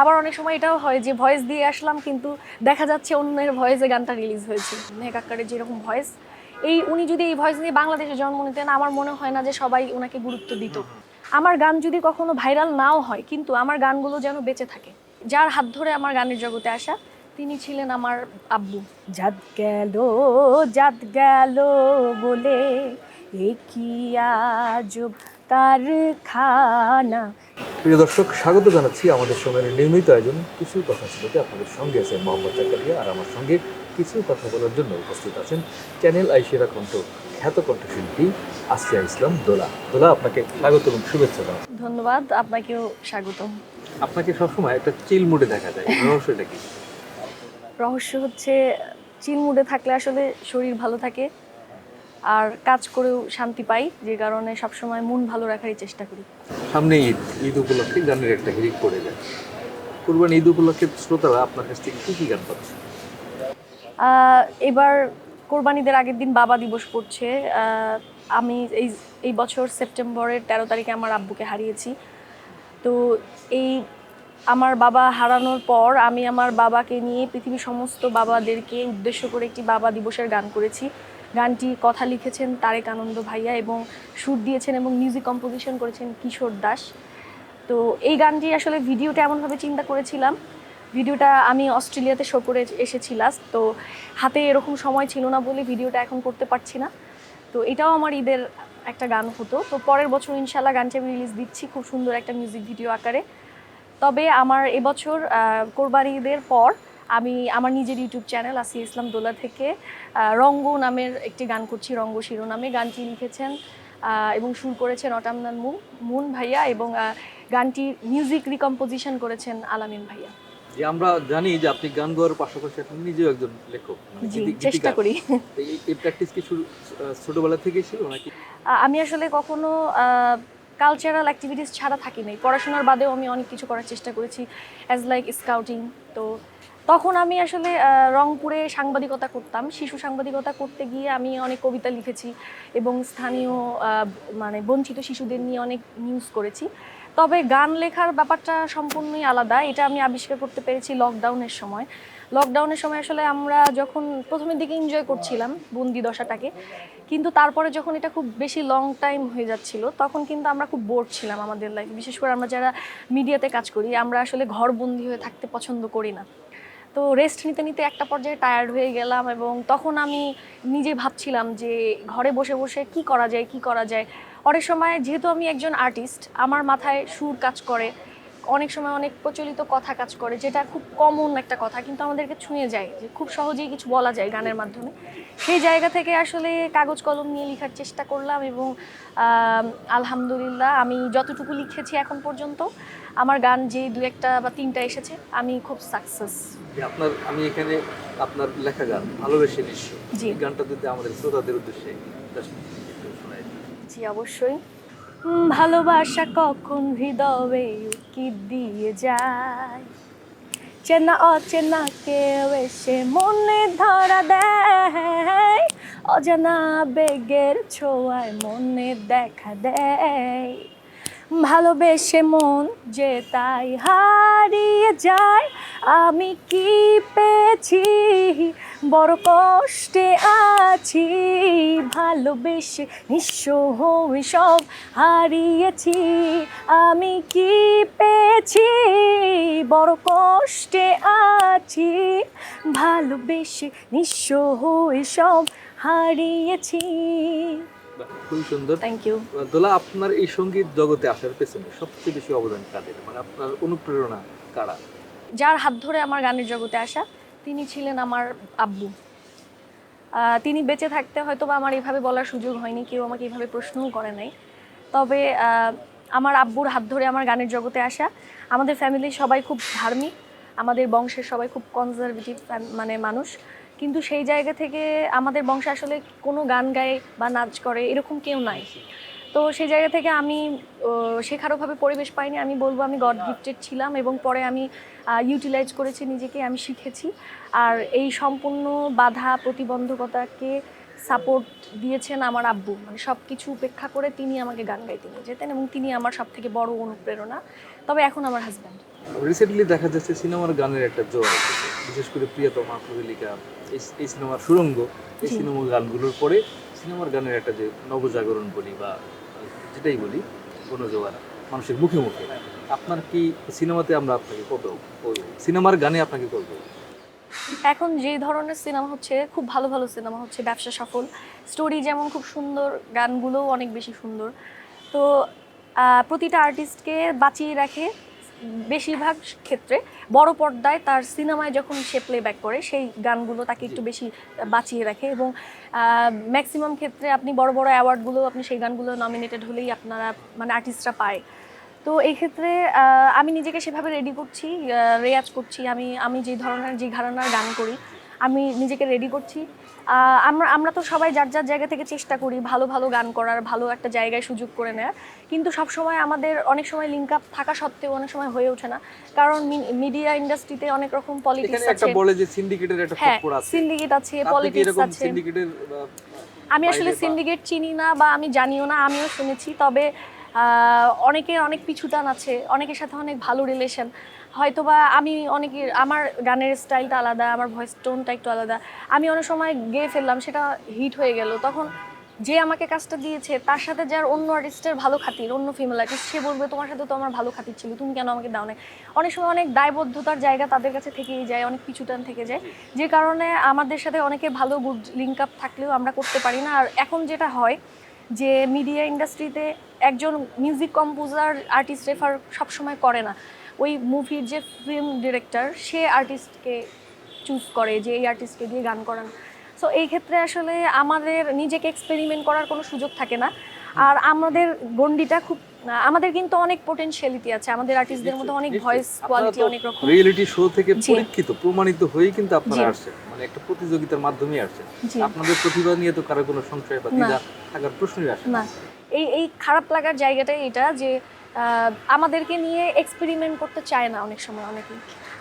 আবার অনেক সময় এটাও হয় যে ভয়েস দিয়ে আসলাম কিন্তু দেখা যাচ্ছে অন্যের ভয়েসে গানটা রিলিজ হয়েছে। মেহেক আক্কারের যেরকম ভয়েস এই উনি যদি এই ভয়েস নিয়ে বাংলাদেশে জন্ম নিতেন আমার মনে হয় না যে সবাই ওনাকে গুরুত্ব দিত। আমার গান যদি কখনো ভাইরাল নাও হয় কিন্তু আমার গানগুলো যেন বেঁচে থাকে। যার হাত ধরে আমার গানের জগতে আসা তিনি ছিলেন আমার আব্বু। জাত গেল জাত গেল বলে এ কি আজব কারখানা প্রিয় দর্শক স্বাগত জানাচ্ছি আমাদের সময়ের নিয়মিত আয়োজন। কিছু কথা ছিল আপনাদের সঙ্গে আছে মোহাম্মদ জাকারিয়া আর আমার সঙ্গে কিছু কথা বলার জন্য উপস্থিত আছেন চ্যানেল আইসিরা কণ্ঠ খ্যাত কণ্ঠশিল্পী আসিয়া ইসলাম দোলা। দোলা আপনাকে স্বাগত এবং শুভেচ্ছা জানাই ধন্যবাদ আপনাকেও স্বাগতম আপনাকে সবসময় একটা চিল মুডে দেখা যায়। রহস্যটা কি? রহস্য হচ্ছে চিল মুডে থাকলে আসলে শরীর ভালো থাকে। আর কাজ করেও শান্তি পাই যে কারণে সবসময় মন ভালো রাখারই চেষ্টা করি। সামনে ঈদ ঈদ উপলক্ষে গানের একটা হিরিক পড়ে যায়। কুরবানি ঈদ উপলক্ষে শ্রোতারা আপনার কাছ থেকে কি কি গান পাচ্ছে? এবার কোরবানিদের আগের দিন বাবা দিবস পড়ছে। আমি এই এই বছর সেপ্টেম্বরের তেরো তারিখে আমার আব্বুকে হারিয়েছি। তো এই আমার বাবা হারানোর পর আমি আমার বাবাকে নিয়ে পৃথিবীর সমস্ত বাবাদেরকে উদ্দেশ্য করে একটি বাবা দিবসের গান করেছি। গানটি কথা লিখেছেন তারেক আনন্দ ভাইয়া এবং সুর দিয়েছেন এবং মিউজিক কম্পোজিশন করেছেন কিশোর দাস। তো এই গানটি আসলে ভিডিওটা এমনভাবে চিন্তা করেছিলাম। ভিডিওটা আমি অস্ট্রেলিয়াতে শো করে এসেছি লাস্ট তো হাতে এরকম সময় ছিল না বলে ভিডিওটা এখন করতে পারছি না। তো এটাও আমার ঈদের একটা গান হতো। তো পরের বছর ইনশাল্লাহ গানটি আমি রিলিজ দিচ্ছি, খুব সুন্দর একটা মিউজিক ভিডিও আকারে। তবে আমার এবছর কোরবানি ঈদের পর আমি আমার নিজের ইউটিউব চ্যানেল আসি ইসলাম দোলা থেকে রঙ্গ নামের একটি গান করছি রঙ্গ শিরোনামে। গানটি লিখেছেন এবং সুর করেছেন অটামনান মুন মুন ভাইয়া এবং আহ, গানটির মিউজিক রিকম্পোজিশন করেছেন আলামিন ভাইয়া। যে আমরা জানি যে আপনি গান গাওয়ার পাশাপাশি আপনি নিজেও একজন লেখক মানে চেষ্টা করি। এই- প্র্যাকটিস কি ছোটবেলা থেকেই ছিল নাকি? আমি আসলে কখনো কালচারাল অ্যাক্টিভিটিস ছাড়া থাকি নাই। পড়াশোনার বাদেও আমি অনেক কিছু করার চেষ্টা করেছি অ্যাজ লাইক স্কাউটিং তো তখন আমি আসলে রংপুরে সাংবাদিকতা করতাম, শিশু সাংবাদিকতা করতে গিয়ে আমি অনেক কবিতা লিখেছি এবং স্থানীয় মানে বঞ্চিত শিশুদের নিয়ে অনেক নিউজ করেছি। তবে গান লেখার ব্যাপারটা সম্পূর্ণই আলাদা, এটা আমি আবিষ্কার করতে পেরেছি লকডাউনের সময়। লকডাউনের সময় আসলে আমরা যখন প্রথমের দিকে এনজয় করছিলাম বন্দি দশাটাকে কিন্তু তারপরে যখন এটা খুব বেশি লং টাইম হয়ে যাচ্ছিল, তখন কিন্তু আমরা খুব বোর ছিলাম আমাদের লাইফ বিশেষ করে আমরা যারা মিডিয়াতে কাজ করি, আমরা আসলে ঘরবন্দি হয়ে থাকতে পছন্দ করি না। তো রেস্ট নিতে নিতে একটা পর্যায়ে টায়ার্ড হয়ে গেলাম এবং তখন আমি নিজে ভাবছিলাম যে ঘরে বসে বসে কি করা যায়, কি করা যায়? অনেক সময় যেহেতু আমি একজন আর্টিস্ট আমার মাথায় সুর কাজ করে অনেক সময় অনেক প্রচলিত কথা কাজ করে যেটা খুব কমন একটা কথা কিন্তু আমাদেরকে ছুঁয়ে যায় যে খুব সহজেই কিছু বলা যায় গানের মাধ্যমে সেই জায়গা থেকে আসলে কাগজ কলম নিয়ে লেখার চেষ্টা করলাম এবং আলহামদুলিল্লাহ আমি যতটুকু লিখেছি এখন পর্যন্ত আমার গান যে দু একটা বা তিনটা এসেছে আমি খুব সাকসেস আপনার আমি এখানে আপনার লেখা গান ভালোবেসে নিশ্চয় জি। গানটা যদি আমাদের শ্রোতাদের উদ্দেশ্যে। জি অবশ্যই ভালোবাসা কখন হৃদয়ে কি দিয়ে যায়? চেনা অচেনা কেউ এসে মনে ধরা দেয়। অজানা বেগের ছোঁয়ায় মনে দেখা দেয়। ভালোবেসে মন যে তাই হারিয়ে যায়, আমি কি পেয়েছি? বড় কষ্টে আছি, ভালোবেসে নিঃস্ব হয়ে সব হারিয়েছি, আমি কি পেয়েছি? বড় কষ্টে আছি, ভালোবেসে নিঃস্ব হয়ে সব হারিয়েছি। খুবই সুন্দর। থ্যাংক ইউ দোলা আপনার এই সংগীত জগতে আসার পেছনে সবচেয়ে বেশি অবদান কাদের? মানে আপনার অনুপ্রেরণা কারা? যার হাত ধরে আমার গানের জগতে আসা তিনি ছিলেন আমার আব্বু। তিনি বেঁচে থাকতে হয়তো বা আমার এইভাবে বলার সুযোগ হয়নি কেউ আমাকে এইভাবে প্রশ্নও করে নাই। তবে আমার আব্বুর হাত ধরে আমার গানের জগতে আসা আমাদের ফ্যামিলির সবাই খুব ধার্মিক আমাদের বংশের সবাই খুব কনজারভেটিভ মানে মানুষ। কিন্তু সেই জায়গা থেকে আমাদের বংশে আসলে কোনো গান গায় বা নাচ করে এরকম কেউ নাই। তো সেই জায়গা থেকে আমি শেখারোভাবে পরিবেশ পাইনি। আমি বলব আমি গড গিফটেড ছিলাম এবং পরে আমি ইউটিলাইজ করেছি, নিজেকে আমি শিখেছি। আর এই সম্পূর্ণ বাধা প্রতিবন্ধকতাকে সাপোর্ট দিয়েছেন আমার আব্বু। মানে সব কিছু উপেক্ষা করে তিনি আমাকে গান গাইতে নিয়ে যেতেন এবং তিনি আমার সব থেকে বড় অনুপ্রেরণা। তবে এখন আমার হাজব্যান্ড রিসেন্টলি দেখা যাচ্ছে সিনেমার গানের একটা জোর বিশেষ করে প্রিয়তমা প্রহেলিকা এই এই সিনেমার সুরঙ্গ এই। সিনেমার গানগুলোর পরে সিনেমার গানের একটা যে নবজাগরণ বলি বা যেটাই বলি গণজোয়ার মানুষের মুখে মুখে। আপনার কি সিনেমাতে আমরা আপনাকে কবে সিনেমার গানে আপনাকে করব এখন যে ধরনের সিনেমা হচ্ছে খুব ভালো ভালো সিনেমা হচ্ছে ব্যবসা সফল। স্টোরি যেমন খুব সুন্দর গানগুলোও অনেক বেশি সুন্দর। তো প্রতিটা আর্টিস্টকে বাঁচিয়ে রাখে বেশিরভাগ ক্ষেত্রে বড় পর্দায় তার সিনেমায় যখন সে প্লেব্যাক করে সেই গানগুলো তাকে একটু বেশি বাঁচিয়ে রাখে এবং ম্যাক্সিমাম ক্ষেত্রে আপনি বড় বড় অ্যাওয়ার্ডগুলো আপনি সেই গানগুলো নমিনেটেড হলেই আপনারা মানে আর্টিস্টরা পায়। তো এই ক্ষেত্রে আমি নিজেকে সেভাবে রেডি করছি রেয়াজ করছি। আমি আমি যে ধরনের যে ঘরানার গান করি আমি নিজেকে রেডি করছি। আমরা আমরা তো সবাই যার যার জায়গা থেকে চেষ্টা করি ভালো ভালো গান করার ভালো একটা জায়গায় সুযোগ করে নেওয়ার কিন্তু সব সময় আমাদের অনেক সময় লিঙ্ক আপ থাকা সত্ত্বেও অনেক সময় হয়ে ওঠে না। কারণ মিডিয়া ইন্ডাস্ট্রিতে অনেক রকম পলিটিক্স আছে। বলে যে সিন্ডিকেটের একটা হ্যাঁ খপ্পর আছে। সিন্ডিকেট আছে পলিটিক্স আছে। সিন্ডিকেটের আমি আসলে সিন্ডিকেট চিনি না বা আমি জানিও না আমিও শুনেছি। তবে অনেকের অনেক পিছুটান আছে, অনেকের সাথে অনেক ভালো রিলেশন হয়তোবা আমি অনেকের আমার গানের স্টাইলটা আলাদা, আমার ভয়েস টোনটা একটু আলাদা। আমি অনেক সময় গেয়ে ফেললাম, সেটা হিট হয়ে গেল। তখন যে আমাকে কাজটা দিয়েছে, তার সাথে যার অন্য আর্টিস্টের ভালো খাতির, অন্য ফিমেল আর্টিস্ট সে বলবে, তোমার সাথে তো আমার ভালো খাতির ছিল, তুমি কেন আমাকে দাও না অনেক সময় অনেক দায়বদ্ধতার জায়গা তাদের কাছে থেকেই যায়, অনেক পিছুটান থেকে যায়। যে কারণে আমাদের সাথে অনেকে ভালো গুড লিঙ্ক আপ থাকলেও আমরা করতে পারি না। আর এখন যেটা হয় যে মিডিয়া ইন্ডাস্ট্রিতে একজন মিউজিক কম্পোজার আর্টিস্ট রেফার সবসময় করে না। ওই মুভির যে ফিল্ম ডিরেক্টর সে আর্টিস্টকে চুজ করে যে এই আর্টিস্টকে দিয়ে গান করান। সো এই ক্ষেত্রে আসলে আমাদের নিজেকে এক্সপেরিমেন্ট করার কোনো সুযোগ থাকে না। আর আমাদের গন্ডিটা খুব আমাদের কিন্তু অনেক পোটেনশিয়ালিটি আছে। আমাদের আর্টিস্টদের মধ্যে অনেক ভয়েস কোয়ালিটি অনেক রকম। রিয়েলিটি শো থেকে পরীক্ষিত প্রমাণিত হয়েই কিন্তু আপনারা। আসছেন। মানে একটা প্রতিযোগিতার মাধ্যমে আসছেন। আপনাদের প্রতিভা নিয়ে তো কারও কোনো সংশয় বা। দ্বিধা থাকার প্রশ্নই আসে না। এই এই খারাপ লাগার জায়গাটাই এটা যে আমাদেরকে নিয়ে এক্সপেরিমেন্ট করতে চায় না অনেক সময় অনেকে।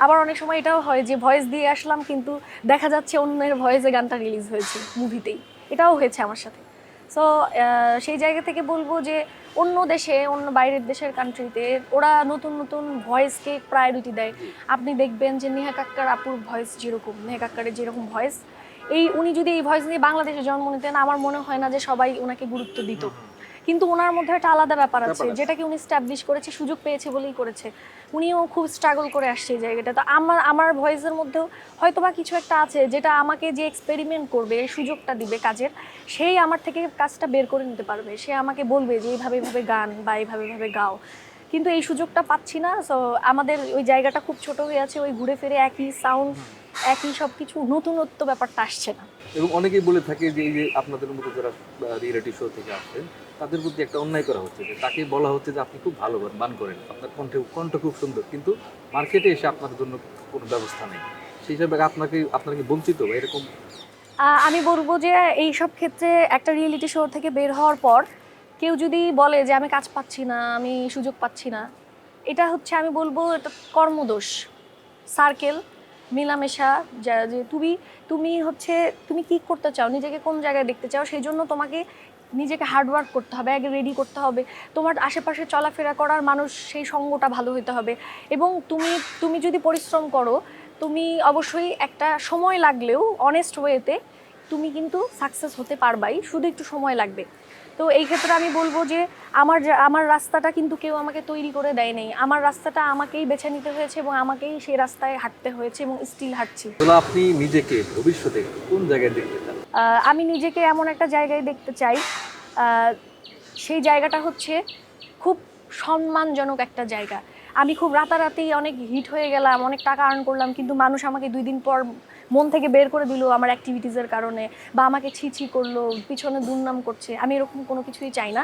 আবার অনেক সময় এটাও হয় যে ভয়েস দিয়ে আসলাম কিন্তু দেখা যাচ্ছে অন্যের ভয়েসে গানটা রিলিজ হয়েছে মুভিতেই এটাও হয়েছে আমার সাথে। সো সেই জায়গা থেকে বলব যে, অন্য দেশে, অন্য বাইরের দেশের কান্ট্রিতে ওরা নতুন নতুন ভয়েসকে প্রায়োরিটি দেয়। আপনি দেখবেন যে নেহা কাক্কার আপুর ভয়েস যেরকম, নেহা কাক্কারের যেরকম ভয়েস এই উনি যদি এই ভয়েস নিয়ে বাংলাদেশে জন্ম নিতেন, আমার মনে হয় না যে সবাই ওনাকে গুরুত্ব দিত। কিন্তু ওনার মধ্যে একটা আলাদা ব্যাপার আছে আছে। যেটাকে উনি স্ট্যাবলিশ করেছে সুযোগ পেয়েছে বলেই করেছে। উনিও খুব স্ট্রাগল করে আসছে এই জায়গাটা তো আমার আমার ভয়েসের মধ্যেও হয়তো বা কিছু একটা আছে যেটা আমাকে যে এক্সপেরিমেন্ট করবে সুযোগটা দিবে কাজের সেই আমার থেকে কাজটা বের করে নিতে পারবে। সে আমাকে বলবে যে এইভাবে এইভাবে গান বা এইভাবে এইভাবে গাও। কিন্তু এই সুযোগটা পাচ্ছি না সো আমাদের ওই জায়গাটা খুব ছোট হয়ে আছে ওই ঘুরে ফিরে একই সাউন্ড একই সব কিছু নতুনত্ব ব্যাপারটা আসছে না। এবং অনেকেই বলে থাকে যে এই যে আপনাদের মতো যারা রিয়েলিটি শো থেকে আসছেন তাদের প্রতি একটা অন্যায় করা হচ্ছে, যে তাকে বলা হচ্ছে যে আপনি খুব ভালো গান করেন। আপনার কণ্ঠে কণ্ঠ খুব সুন্দর, কিন্তু মার্কেটে এসে আপনার জন্য কোনো ব্যবস্থা নেই। সেই হিসাবে আপনাকে আপনাকে বঞ্চিত বা এরকম? আমি বলব যে এই সব ক্ষেত্রে একটা রিয়েলিটি শো থেকে বের হওয়ার পর কেউ যদি বলে যে আমি কাজ পাচ্ছি না, আমি সুযোগ পাচ্ছি না, এটা হচ্ছে আমি বলব এটা কর্মদোষ। সার্কেল, মেলামেশা, যা- যে তুমি তুমি হচ্ছে তুমি কি করতে চাও? নিজেকে কোন জায়গায় দেখতে চাও? সেই জন্য তোমাকে নিজেকে হার্ডওয়ার্ক করতে হবে আগে রেডি করতে হবে। তোমার আশেপাশে চলাফেরা করার মানুষ সেই সঙ্গটা ভালো হতে হবে। এবং তুমি তুমি যদি পরিশ্রম করো তুমি অবশ্যই একটা সময় লাগলেও অনেস্ট ওয়েতে তুমি কিন্তু সাকসেস হতে পারবাই শুধু একটু সময় লাগবে। তো এই ক্ষেত্রে আমি বলব যে আমার আমার রাস্তাটা কিন্তু কেউ আমাকে তৈরি করে দেয় নাই। আমার রাস্তাটা আমাকেই বেছে নিতে হয়েছে এবং আমাকেই সেই রাস্তায় হাঁটতে হয়েছে এবং স্টিল হাঁটছি। আপনি নিজেকে ভবিষ্যতে কোন জায়গায় দেখতে চান? আমি নিজেকে এমন একটা জায়গায় দেখতে চাই সেই জায়গাটা হচ্ছে খুব সম্মানজনক একটা জায়গা। আমি খুব রাতারাতি অনেক হিট হয়ে গেলাম, অনেক টাকা আর্ন করলাম, কিন্তু মানুষ আমাকে দুই দিন পর মন থেকে বের করে দিল আমার অ্যাক্টিভিটিসের কারণে বা আমাকে ছি ছি করল, পিছনে দুর্নাম করছে। আমি এরকম কোনো কিছুই চাই না।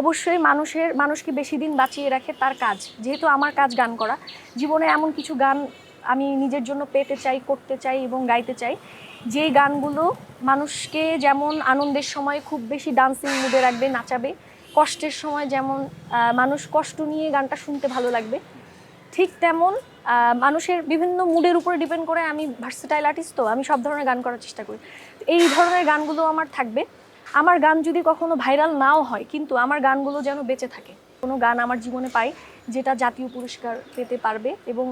অবশ্যই মানুষের, মানুষকে বেশি দিন বাঁচিয়ে রাখে তার কাজ, যেহেতু আমার কাজ গান করা। জীবনে এমন কিছু গান আমি নিজের জন্য পেতে চাই, করতে চাই এবং গাইতে চাই। যে গানগুলো মানুষকে যেমন আনন্দের সময় খুব বেশি ডান্সিং মুডে রাখবে, নাচাবে, কষ্টের সময় যেমন মানুষ কষ্ট নিয়ে গানটা শুনতে ভালো লাগবে, ঠিক তেমন মানুষের বিভিন্ন মুডের উপরে ডিপেন্ড করে আমি ভার্সেটাইল আর্টিস্ট তো, আমি সব ধরনের গান করার চেষ্টা করি। এই ধরনের গানগুলো আমার থাকবে। আমার গান যদি কখনো ভাইরাল নাও হয়, কিন্তু আমার গানগুলো যেন বেঁচে থাকে। কোনো গান আমার জীবনে পাই যেটা জাতীয় পুরস্কার পেতে পারবে এবং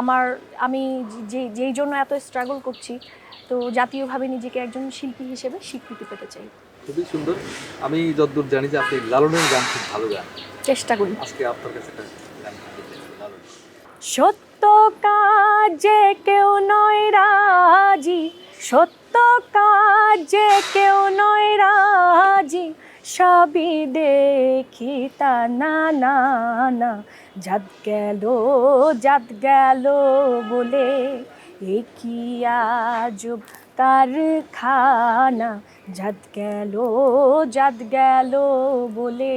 আমার, আমি যে যেই জন্য এত স্ট্রাগল করছি তো জাতীয়ভাবে নিজেকে একজন শিল্পী হিসেবে স্বীকৃতি পেতে চাই। খুবই সুন্দর। আমি যতদূর জানি যে আপনি লালনের গান খুব ভালো গান। চেষ্টা করি। আজকে আপনার কাছে একটা গান। সত্য কাজে কেউ নয় রাজি সত্য কাজে কেউ নয় রাজি সবই দেখি তা না না না। জাত গেল জাত গেল বলে কি আজব কারখানা জাত গেল জাত গেল বলে।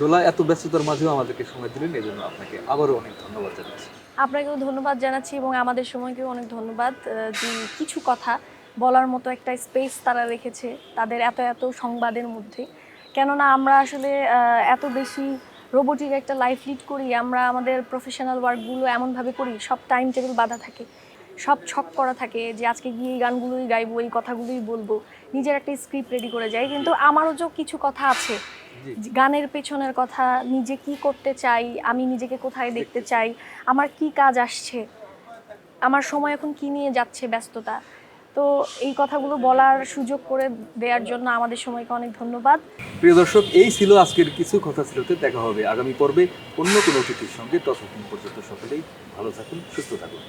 দোলা এত ব্যস্ততার মাঝেও আমাদেরকে সময় দিলেন এই জন্য আপনাকে আবারও অনেক ধন্যবাদ জানাচ্ছি। আপনাকেও ধন্যবাদ জানাচ্ছি এবং আমাদের সময়কেও অনেক ধন্যবাদ যে কিছু কথা বলার মতো একটা স্পেস তারা রেখেছে তাদের এত এত সংবাদের মধ্যে। কেননা আমরা আসলে এত বেশি রোবোটিক একটা লাইফ লিড করি আমরা আমাদের প্রফেশনাল ওয়ার্কগুলো এমনভাবে করি সব টাইম টেবিল বাঁধা থাকে সব ছক করা থাকে যে আজকে গিয়ে এই গানগুলোই গাইবো এই কথাগুলোই বলব নিজের একটা স্ক্রিপ্ট রেডি করে যাই। কিন্তু আমারও যে কিছু কথা আছে গানের পেছনের কথা নিজে কি করতে চাই আমি নিজেকে কোথায় দেখতে চাই আমার কি কাজ আসছে আমার সময় এখন কি নিয়ে যাচ্ছে ব্যস্ততা তো এই কথাগুলো বলার সুযোগ করে দেওয়ার জন্য আমাদের সময়কে অনেক ধন্যবাদ। প্রিয় দর্শক, এই ছিল আজকের কিছু কথা ছিলতে দেখা হবে আগামী পর্বে অন্য কোনো অতিথির সঙ্গে। ততক্ষণ পর্যন্ত সকলেই ভালো থাকুন, সুস্থ থাকুন।